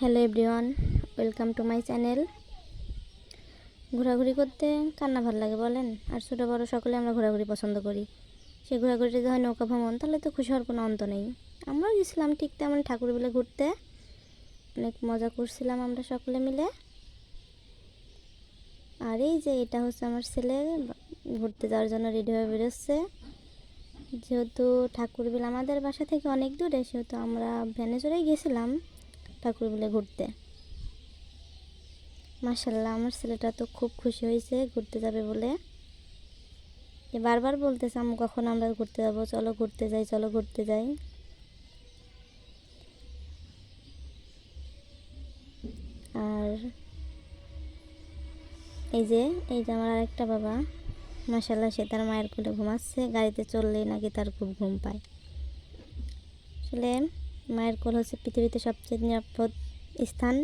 Hello everyone, welcome to my channel. ঘোরাঘুরি করতে কান্না ভালো লাগে বলেন? আর ছোটো বড়ো সকলে আমরা ঘোরাঘুরি পছন্দ করি। সেই ঘোরাঘুরিতে হয় নৌকা ভ্রমণ, তাহলে তো খুশি হওয়ার কোনো অন্ত নেই। আমরাও গেছিলাম ঠিক তেমন ঠাকুর বিলে ঘুরতে। অনেক মজা করছিলাম আমরা সকলে মিলে। আর এই যে এটা হচ্ছে আমার ছেলে, ঘুরতে যাওয়ার জন্য রেডি হয়ে বেরোচ্ছে। যেহেতু ঠাকুর বিল আমাদের বাসা থেকে অনেক দূরে, সেহেতু আমরা ভ্যানে চড়েই গেছিলাম। ঠাকুর বিলে ঘুরতে। মাসাল্লাহ আমার ছেলেটা তো খুব খুশি হয়েছে ঘুরতে যাবে বলে। বারবার বলতেছে আমি কখন আমরা ঘুরতে যাব? চলো ঘুরতে যাই, চলো ঘুরতে যাই। আর এই যে এই যে আমার আরেকটা বাবা। মাসাল্লাহ সে তার মায়ের কোলে ঘুমাচ্ছে, গাড়িতে চললেই নাকি তার খুব ঘুম পায়। আসলে মায়ের কোল হচ্ছে পৃথিবীতে সবচেয়ে নিরাপদ স্থান।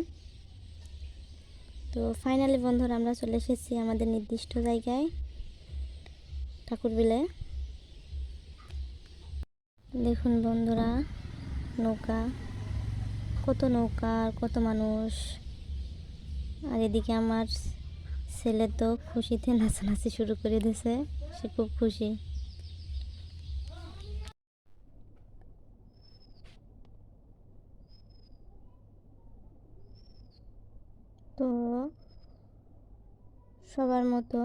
তো ফাইনালি বন্ধুরা, আমরা চলে এসেছি আমাদের নির্দিষ্ট জায়গায় ঠাকুর বিলে দেখুন বন্ধুরা, নৌকা, কত নৌকা আর কত মানুষ। আর এদিকে আমার ছেলে তো খুশিতে নাচানাচি শুরু করে দিয়েছে, সে খুব খুশি তো সবার মতো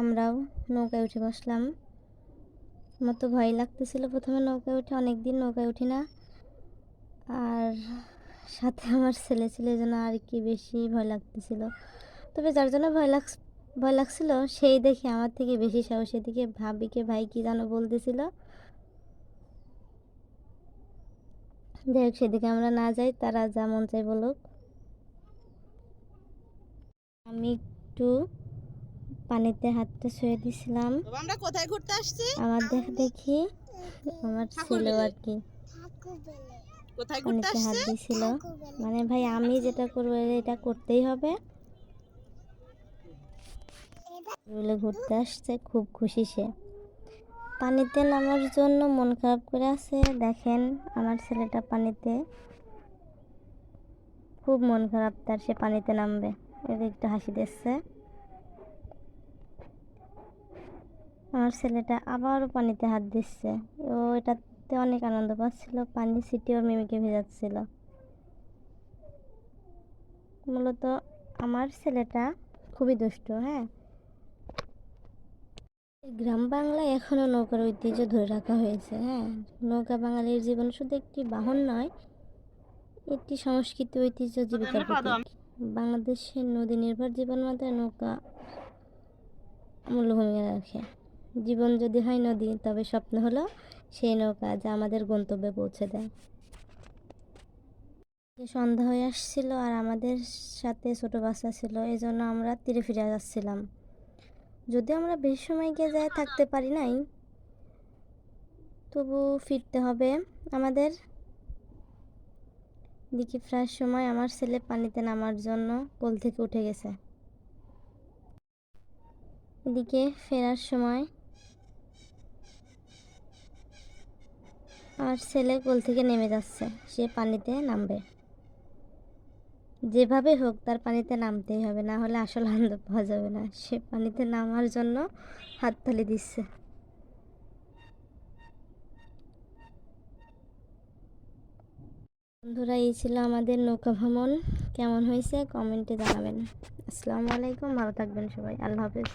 আমরাও নৌকায় উঠে বসলাম। আমার তো ভয় লাগতেছিল প্রথমে নৌকায় উঠে অনেক দিন নৌকায় উঠি না। আর সাথে আমার ছেলে ছিল যেন আর কি বেশি ভয় লাগতেছিল। তবে যার জন্য ভয় লাগ, ভয় লাগছিল, সেই দেখে আমার থেকে বেশি সাহস এদিকে ভাবিকে ভাই কি যেন বলতেছিল। যাই হোক, সেদিকে আমরা না যাই, তারা যা মন চাই বলুক। আমি একটু পানিতে হাতটা ছুঁয়ে দিছিলাম। আমরা কোথায় ঘুরতে আসছি? আমার দেখ দেখি। আমার ছেলেও আর কি। কোথায় ঘুরতে পানিতে হাত আসছে? দিছিল। মানে ভাই আমি যেটা করব এটা করতেই হবে। বলে ঘুরতে আসছে খুব খুশি সে। পানিতে নামার জন্য মন খারাপ করে আছে। দেখেন আমার ছেলেটা পানিতে। খুব মন খারাপ তার সে পানিতে নামবে। একটু হাসি দিচ্ছে। আমার ছেলেটা আবারও পানিতে হাত দিচ্ছে। ও এটাতে অনেক আনন্দ পাচ্ছিল, পানি ছিটি ওর মিমিকে ভেজাচ্ছিল। মূলত আমার ছেলেটা খুবই দুষ্ট হ্যাঁ? গ্রাম বাংলায় এখনও নৌকার ঐতিহ্য ধরে রাখা হয়েছে হ্যাঁ? নৌকা বাঙালির জীবন শুধু একটি বাহন নয়, একটি সংস্কৃতি ঐতিহ্য প্রতীক। বাংলাদেশের নদী নির্ভর জীবন মাত্রায় নৌকা মূল্য ভূমিকা রাখে। জীবন যদি হয় নদী, তবে স্বপ্ন হলো সেই নৌকা যা আমাদের গন্তব্যে পৌঁছে দেয়। সন্ধ্যা হয়ে আসছিল আর আমাদের সাথে ছোট বাচ্চা ছিল এই জন্য আমরা তীরে ফিরে যাচ্ছিলাম। যদিও আমরা বেশি সময় গিয়ে যায় থাকতে পারি নাই তবু ফিরতে হবে। আমাদের দিকে প্রায় সময় আমার ছেলে পানিতে নামার জন্য কোল থেকে উঠে গেছে। এদিকে ফেরার সময় আমার ছেলে কোল থেকে নেমে যাচ্ছে, সে পানিতে নামবে। যেভাবে হোক তার পানিতে নামতেই হবে, না হলে আসল আনন্দ পাওয়া যাবে না। সে পানিতে নামার জন্য হাততালি দিচ্ছে। বন্ধুরা, এই ছিল আমাদের নৌকা ভ্রমণ। কেমন হয়েছে? কমেন্টে জানাবেন। আসসালামু আলাইকুম, ভালো থাকবেন সবাই। আল্লাহ হাফেজ।